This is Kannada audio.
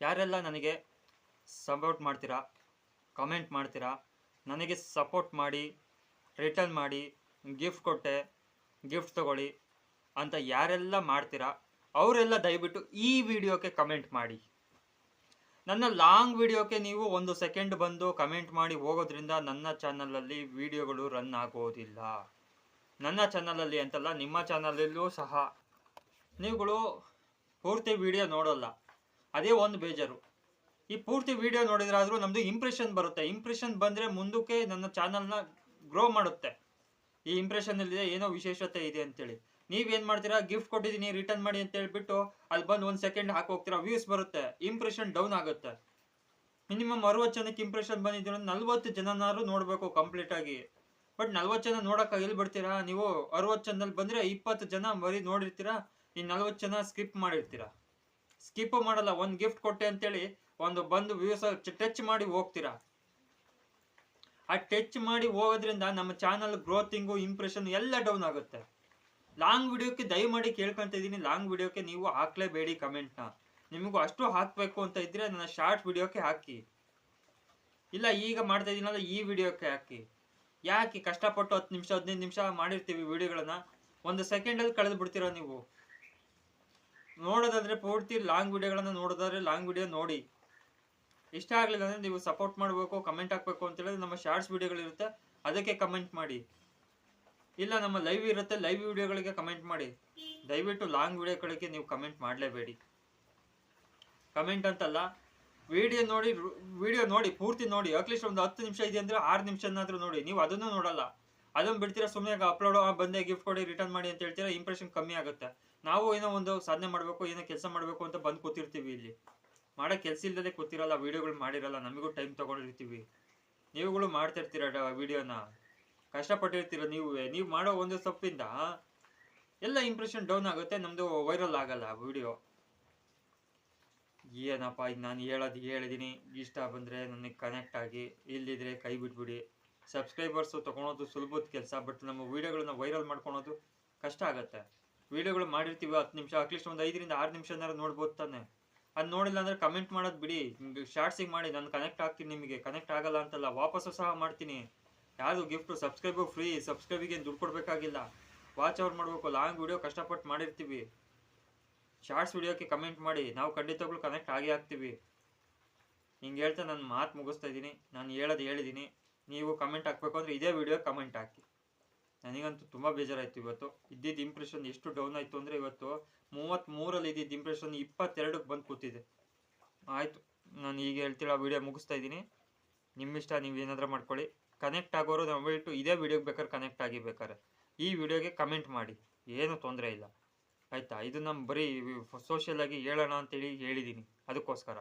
ಯಾರೆಲ್ಲ ನನಗೆ ಸಪೋರ್ಟ್ ಮಾಡ್ತೀರಾ ಕಮೆಂಟ್ ಮಾಡ್ತೀರಾ, ನನಗೆ ಸಪೋರ್ಟ್ ಮಾಡಿ ರಿಟರ್ನ್ ಮಾಡಿ ಗಿಫ್ಟ್ ಕೊಟ್ಟೆ ಗಿಫ್ಟ್ ತಗೊಳ್ಳಿ ಅಂತ ಯಾರೆಲ್ಲ ಮಾಡ್ತೀರಾ, ಅವರೆಲ್ಲ ದಯವಿಟ್ಟು ಈ ವಿಡಿಯೋಕ್ಕೆ ಕಮೆಂಟ್ ಮಾಡಿ. ನನ್ನ ಲಾಂಗ್ ವಿಡಿಯೋಕ್ಕೆ ನೀವು ಒಂದು ಸೆಕೆಂಡ್ ಬಂದು ಕಮೆಂಟ್ ಮಾಡಿ ಹೋಗೋದ್ರಿಂದ ನನ್ನ ಚಾನಲಲ್ಲಿ ವಿಡಿಯೋಗಳು ರನ್ ಆಗೋದಿಲ್ಲ. ನನ್ನ ಚಾನಲಲ್ಲಿ ಅಂತಲ್ಲ, ನಿಮ್ಮ ಚಾನಲಲ್ಲೂ ಸಹ, ನೀವುಗಳು ಪೂರ್ತಿ ವಿಡಿಯೋ ನೋಡೋಲ್ಲ. ಅದೇ ಒಂದು ಬೇಜಾರು. ಈ ಪೂರ್ತಿ ವಿಡಿಯೋ ನೋಡಿದ್ರಾದ್ರೂ ನಮ್ಮದು ಇಂಪ್ರೆಷನ್ ಬರುತ್ತೆ. ಇಂಪ್ರೆಷನ್ ಬಂದರೆ ಮುಂದಕ್ಕೆ ನನ್ನ ಚಾನಲ್ನ ಗ್ರೋ ಮಾಡುತ್ತೆ. ಈ ಇಂಪ್ರೆಷನ್ನಲ್ಲಿದೆ ಏನೋ ವಿಶೇಷತೆ ಇದೆ ಅಂತೇಳಿ. ನೀವೇನು ಮಾಡ್ತೀರಾ? ಗಿಫ್ಟ್ ಕೊಟ್ಟಿದ್ದೀನಿ ರಿಟರ್ನ್ ಮಾಡಿ ಅಂತ ಹೇಳ್ಬಿಟ್ಟು ಅಲ್ಲಿ ಬಂದು ಒಂದು ಸೆಕೆಂಡ್ ಹಾಕಿ ಹೋಗ್ತೀರಾ? ವ್ಯೂಸ್ ಬರುತ್ತೆ. ಇಂಪ್ರೆಷನ್ ಡೌನ್ ಆಗುತ್ತೆ. ಮಿನಿಮಮ್ ಅರವತ್ತು ಜನಕ್ಕೆ ಇಂಪ್ರೆಷನ್ ಬಂದಿದ್ದೀರ ನಲ್ವತ್ತು ಜನನಾದ್ರು ನೋಡಬೇಕು ಕಂಪ್ಲೀಟ್ ಆಗಿ. ಬಟ್ ನಲ್ವತ್ತು ಜನ ನೋಡೋಕೆ ಎಲ್ಲಿ ಬಿಡ್ತೀರಾ ನೀವು ಅರವತ್ತು ಜನದಲ್ಲಿ ಬಂದರೆ ಇಪ್ಪತ್ತು ಜನ ಬರೀ ನೋಡಿರ್ತೀರಾ? ಈ ನಲ್ವತ್ತು ಜನ ಸ್ಕಿಪ್ ಮಾಡಿರ್ತೀರಾ? ಸ್ಕಿಪ್ ಮಾಡಲ್ಲ, ಒಂದು ಗಿಫ್ಟ್ ಕೊಟ್ಟೆ ಅಂತೇಳಿ ಒಂದು ಬಂದು ವ್ಯೂಸ್ ಟಚ್ ಮಾಡಿ ಹೋಗ್ತೀರಾ? ಆ ಟಚ್ ಮಾಡಿ ಹೋಗೋದ್ರಿಂದ ನಮ್ಮ ಚಾನಲ್ ಗ್ರೋತಿಂಗು ಇಂಪ್ರೆಷನ್ ಎಲ್ಲ ಡೌನ್ ಆಗುತ್ತೆ. ಲಾಂಗ್ ವಿಡಿಯೋಕ್ಕೆ ದಯಮಾಡಿ ಕೇಳ್ಕೊತ ಇದ್ದೀನಿ ಲಾಂಗ್ ವಿಡಿಯೋಕ್ಕೆ ನೀವು ಹಾಕ್ಲೇಬೇಡಿ ಕಮೆಂಟ್ನ ನಿಮಗೂ ಅಷ್ಟು ಹಾಕಬೇಕು ಅಂತ ಇದ್ರೆ ನನ್ನ ಶಾರ್ಟ್ ವಿಡಿಯೋಕ್ಕೆ ಹಾಕಿ. ಇಲ್ಲ, ಈಗ ಮಾಡ್ತಾ ಇದ್ದೀನಲ್ಲ, ಈ ವಿಡಿಯೋಕ್ಕೆ ಹಾಕಿ. ಯಾಕೆ? ಕಷ್ಟಪಟ್ಟು ಹತ್ತು ನಿಮಿಷ, ಹದಿನೈದು ನಿಮಿಷ ಮಾಡಿರ್ತೀವಿ ವಿಡಿಯೋಗಳನ್ನ ಒಂದು ಸೆಕೆಂಡಲ್ಲಿ ಕಳೆದು ಬಿಡ್ತೀರಾ ನೀವು? ನೋಡೋದಾದ್ರೆ ಪೂರ್ತಿ ಲಾಂಗ್ ವಿಡಿಯೋಗಳನ್ನು ನೋಡೋದಾದರೆ ಲಾಂಗ್ ವಿಡಿಯೋ ನೋಡಿ. ಇಷ್ಟ ಆಗಲಿಲ್ಲ ಅಂದ್ರೆ ನೀವು ಸಪೋರ್ಟ್ ಮಾಡಬೇಕು ಕಮೆಂಟ್ ಹಾಕ್ಬೇಕು ಅಂತ ಹೇಳಿದ್ರೆ ನಮ್ಮ ಶಾರ್ಟ್ಸ್ ವಿಡಿಯೋಗಳಿರುತ್ತೆ, ಅದಕ್ಕೆ ಕಮೆಂಟ್ ಮಾಡಿ. ಇಲ್ಲ, ನಮ್ಮ ಲೈವ್ ಇರುತ್ತೆ ಲೈವ್ ವಿಡಿಯೋಗಳಿಗೆ ಕಮೆಂಟ್ ಮಾಡಿ. ದಯವಿಟ್ಟು ಲಾಂಗ್ ವಿಡಿಯೋಗಳಿಗೆ ನೀವು ಕಮೆಂಟ್ ಮಾಡಲೇಬೇಡಿ. ಕಮೆಂಟ್ ಅಂತಲ್ಲ, ವಿಡಿಯೋ ನೋಡಿ ವಿಡಿಯೋ ನೋಡಿ, ಪೂರ್ತಿ ನೋಡಿ. ಅಟ್ಲೀಸ್ಟ್ ಒಂದು ಹತ್ತು ನಿಮಿಷ ಇದೆ ಅಂದ್ರೆ ಆರು ನಿಮಿಷನಾದರೂ ನೋಡಿ. ನೀವು ಅದನ್ನು ನೋಡಲ್ಲ. ಅದನ್ನು ಬಿಡ್ತೀರಾ ಸುಮ್ಮನೆ ಅಪ್ಲೋಡ್ ಬಂದೆ ಗಿಫ್ಟ್ ಕೊಡಿ ರಿಟರ್ನ್ ಮಾಡಿ ಅಂತ ಹೇಳ್ತೀರಾ ಇಂಪ್ರೆಷನ್ ಕಮ್ಮಿ ಆಗುತ್ತೆ. ನಾವು ಏನೋ ಒಂದು ಸಾಧನೆ ಮಾಡಬೇಕು, ಏನೋ ಕೆಲಸ ಮಾಡಬೇಕು ಅಂತ ಬಂದು ಕೂತಿರ್ತೀವಿ ಇಲ್ಲಿ. ಮಾಡೋ ಕೆಲಸ ಇಲ್ಲದೆ ಕೂತಿರಲ್ಲ, ವಿಡಿಯೋಗಳು ಮಾಡಿರಲ್ಲ, ನಮಗೂ ಟೈಮ್ ತಗೊಂಡಿರ್ತೀವಿ. ನೀವುಗಳು ಮಾಡ್ತಿರ್ತೀರ ವೀಡಿಯೋನ? ಕಷ್ಟಪಟ್ಟಿರ್ತೀರ ನೀವು? ನೀವು ಮಾಡೋ ಒಂದು ಸೊಪ್ಪಿಂದ ಎಲ್ಲ ಇಂಪ್ರೆಷನ್ ಡೌನ್ ಆಗುತ್ತೆ ನಮ್ಮದು ವೈರಲ್ ಆಗಲ್ಲ ವಿಡಿಯೋ. ಏನಪ್ಪ, ಇದು ನಾನು ಹೇಳೋದು ಹೇಳಿದ್ದೀನಿ ಇಷ್ಟ ಬಂದರೆ ನನಗೆ ಕನೆಕ್ಟ್ ಆಗಿ ಇಲ್ಲಿದ್ರೆ ಕೈ ಬಿಟ್ಬಿಡಿ. ಸಬ್ಸ್ಕ್ರೈಬರ್ಸು ತೊಗೊಳೋದು ಸುಲಭದ ಕೆಲಸ ಬಟ್ ನಮ್ಮ ವೀಡಿಯೋಗಳನ್ನ ವೈರಲ್ ಮಾಡ್ಕೊಳೋದು ಕಷ್ಟ ಆಗುತ್ತೆ. ವೀಡಿಯೋಗಳು ಮಾಡಿರ್ತೀವಿ ಹತ್ತು ನಿಮಿಷ, ಅಟ್ಲೀಸ್ಟ್ ಒಂದು ಐದರಿಂದ ಆರು ನಿಮಿಷನಾರು ನೋಡ್ಬೋದು ತಾನೆ. ಅದು ನೋಡಿಲ್ಲ ಅಂದರೆ ಕಮೆಂಟ್ ಮಾಡೋದು ಬಿಡಿ. ಶಾರ್ಟ್ಸಿಗೆ ಮಾಡಿ, ನಾನು ಕನೆಕ್ಟ್ ಆಗ್ತೀನಿ ನಿಮಗೆ. ಕನೆಕ್ಟ್ ಆಗಲ್ಲ ಅಂತಲ್ಲ, ವಾಪಸ್ಸು ಸಹ ಮಾಡ್ತೀನಿ. ಯಾರು ಗಿಫ್ಟು ಸಬ್ಸ್ಕ್ರೈಬು ಫ್ರೀ ಸಬ್ಸ್ಕ್ರೈಬಿಗೆ ದುಡ್ಡು ಕೊಡಬೇಕಾಗಿಲ್ಲ. ವಾಚ್ ಅವ್ರು ಮಾಡಬೇಕು ಲಾಂಗ್ ವಿಡಿಯೋ ಕಷ್ಟಪಟ್ಟು ಮಾಡಿರ್ತೀವಿ. ಶಾರ್ಟ್ಸ್ ವಿಡಿಯೋಕ್ಕೆ ಕಮೆಂಟ್ ಮಾಡಿ, ನಾವು ಖಂಡಿತಗಳು ಕನೆಕ್ಟ್ ಆಗೇ ಆಗ್ತೀವಿ. ಹಿಂಗೆ ಹೇಳ್ತಾ ನಾನು ಮಾತು ಮುಗಿಸ್ತಾ ಇದ್ದೀನಿ. ನಾನು ಹೇಳೋದು ಹೇಳಿದ್ದೀನಿ ನೀವು ಕಮೆಂಟ್ ಹಾಕಬೇಕು ಅಂದರೆ ಇದೇ ವಿಡಿಯೋ ಕಮೆಂಟ್ ಹಾಕಿ. ನನಗಂತೂ ತುಂಬ ಬೇಜಾರಾಯ್ತು ಇವತ್ತು. ಇದ್ದಿದ್ದು ಇಂಪ್ರೆಷನ್ ಎಷ್ಟು ಡೌನ್ ಆಯಿತು ಅಂದರೆ ಇವತ್ತು ಮೂವತ್ತ್ಮೂರಲ್ಲಿ ಇದ್ದಿದ್ದು ಇಂಪ್ರೆಷನ್ ಇಪ್ಪತ್ತೆರಡಕ್ಕೆ ಬಂದು ಕೂತಿದೆ. ಆಯಿತು, ನಾನು ಈಗ ಹೇಳ್ತೀಳ ವೀಡಿಯೋ ಮುಗಿಸ್ತಾ ಇದ್ದೀನಿ. ನಿಮ್ಮಿಷ್ಟ ನೀವು ಏನಾದರೂ ಮಾಡ್ಕೊಳ್ಳಿ. ಕನೆಕ್ಟ್ ಆಗೋರು ನಂಬಿಟ್ಟು ಇದೇ ವೀಡಿಯೋಗೆ ಬೇಕಾದ್ರೆ ಕನೆಕ್ಟ್ ಆಗಿ ಬೇಕಾದ್ರೆ ಈ ವಿಡಿಯೋಗೆ ಕಮೆಂಟ್ ಮಾಡಿ. ಏನೂ ತೊಂದರೆ ಇಲ್ಲ. ಆಯಿತಾ? ಇದು ನಮ್ಮ ಬರೀ ಸೋಷಿಯಲ್ ಆಗಿ ಹೇಳೋಣ ಅಂತೇಳಿ ಹೇಳಿದ್ದೀನಿ. ಅದಕ್ಕೋಸ್ಕರ.